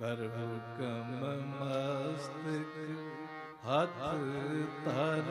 ਕਰ ਹੁਕਮ ਮਸਤਕ ਹੱਥ ਧਰ।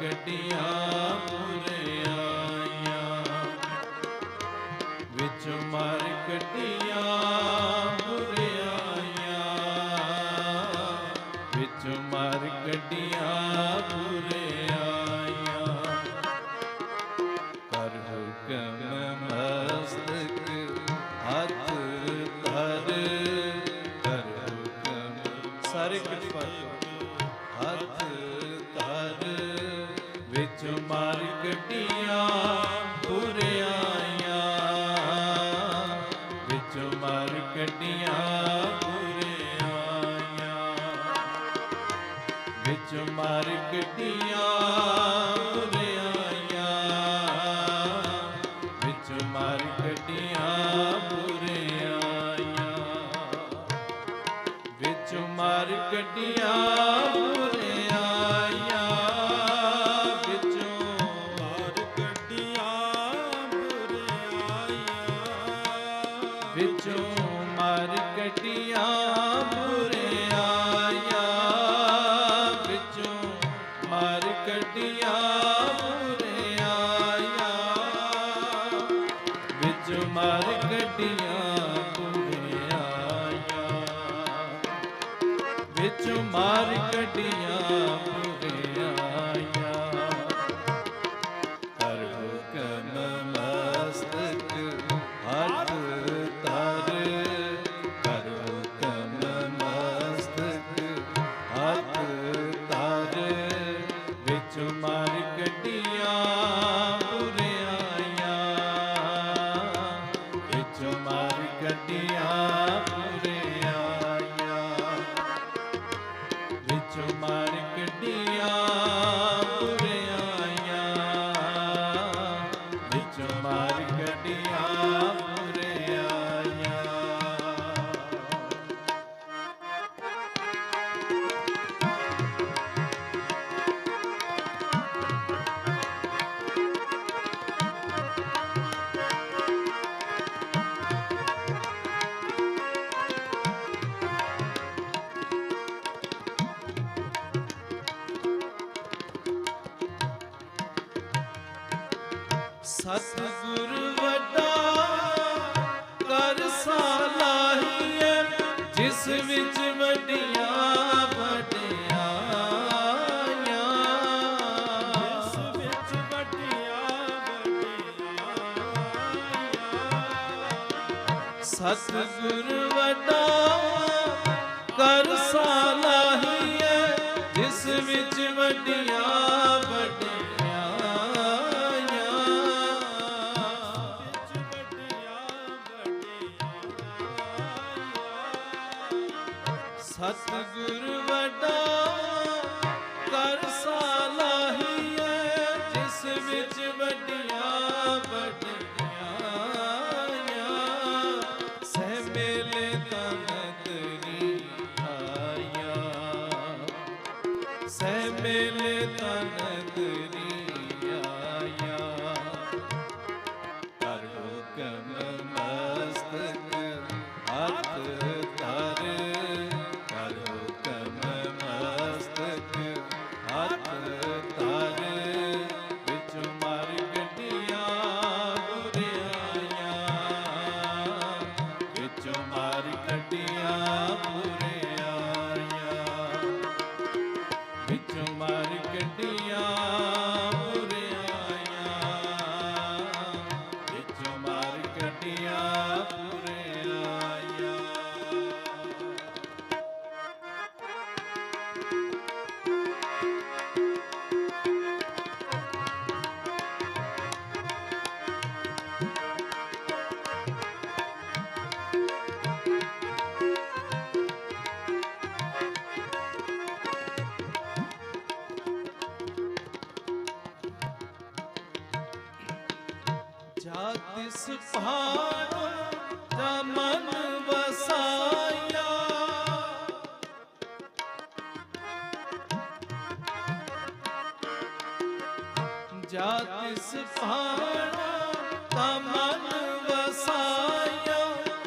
ਕਟਿਆ ਵਿੱਚ ਮਾਰ ਕਟਿਆ ਦੁਨੀਆਂ ਪੁਰਿਆਈਆਂ ਵਿੱਚ ਮਾਰ ਕੱਢੀਆਂ ਪੁਰਿਆਈਆਂ ਵਿੱਚੋਂ ਮਾਰ ਕੱਢੀਆਂ ਪੁਰਿਆਈਆਂ ਵਿੱਚੋਂ ਮਾਰ ਕੱਢੀਆਂ ਪੁਰਿਆਈਆਂ ਵਿੱਚ ਮਾਰ ਕੱਢੀਆਂ। ਮਾਰ ਕੱਢੀ ਸਤਿਗੁਰ ਵੱਡਾ ਕਰ ਸਾਲਾਹੀਏ ਜਿਸ ਵਿੱਚ ਵੱਡੀਆਂ। ਸਤਿਗੁਰ ਵੱਡਾ ਸਤਿਗੁਰ ਵਡਾ ਜਾ ਤਿਸ ਭਾਣੋ ਜਾ ਮਨ ਜਾ ਤਿਸ ਭਾਣਾ, ਤਾ ਮਨ ਵਸਾਇਆ,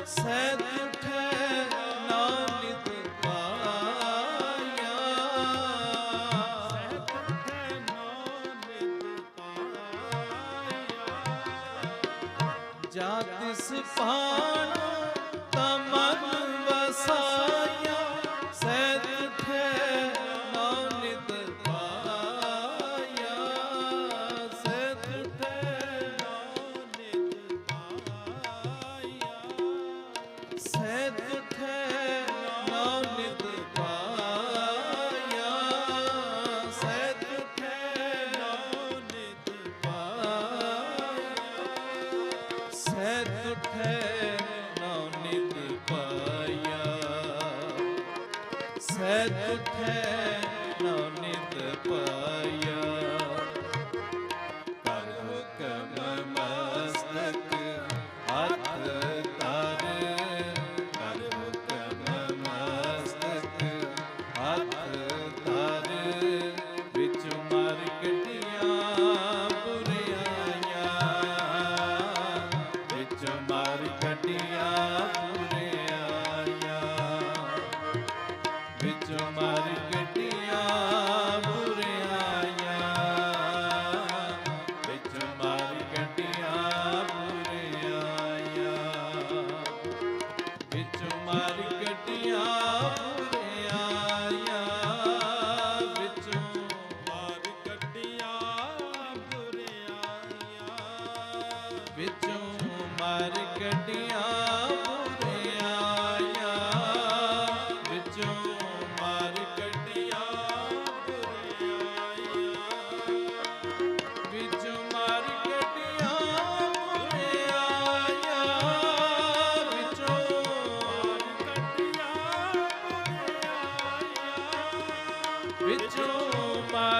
ਸਹਿਤ ਠਹਿ ਨਾਨਿਤ ਪਾਇਆ। ਸਹਿਤ ਠਹਿ ਨਾਨਿਤ ਪਾਇਆ। ਜਾ ਤਿਸ ਭਾਣਾ ਉਠੈ ਪਾਇਆ। ਸਹਿਤ